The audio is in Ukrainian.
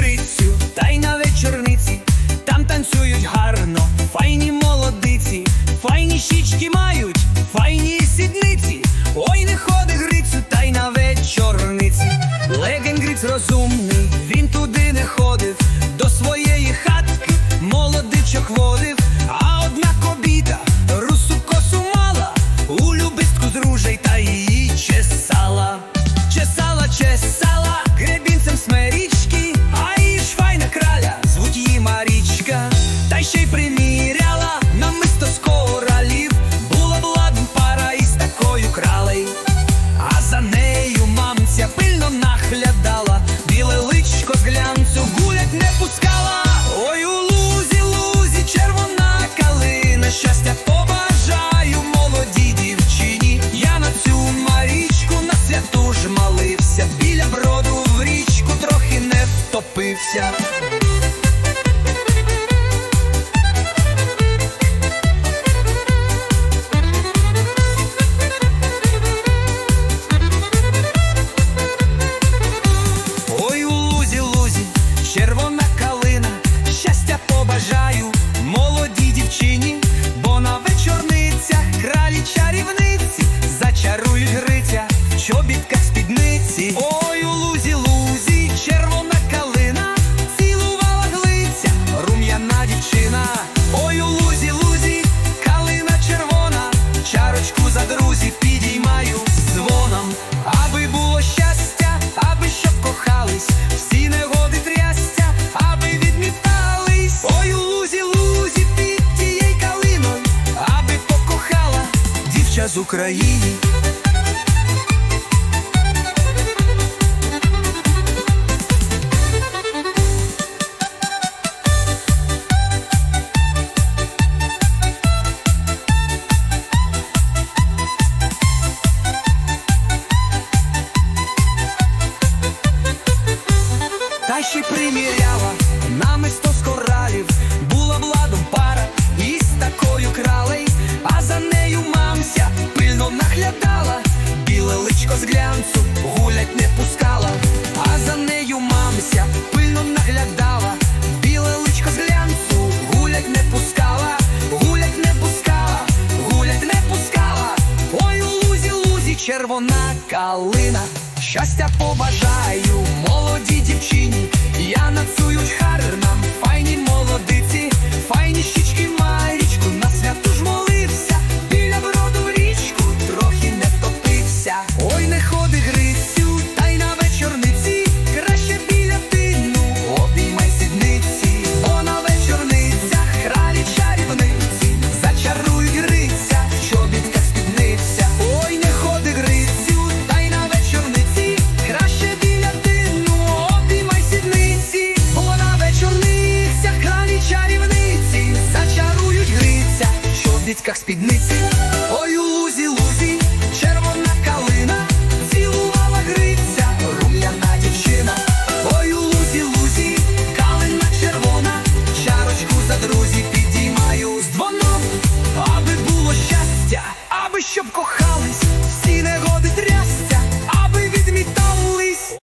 крицю, та й на вечорниці, там танцюють гарно, файні молодиці, файні щічки мають. втопився. щастя з України. Та ще приміряла нами сто. Личко з глянцю гулять не пускала, а за нею мамся пильно наглядала, біле личко з глянцу, гулять не пускала, гулять не пускала, гулять не пускала, ой лузі, лузі, червона калина, щастя побажаю, молодь. нітках спідниці. Ой,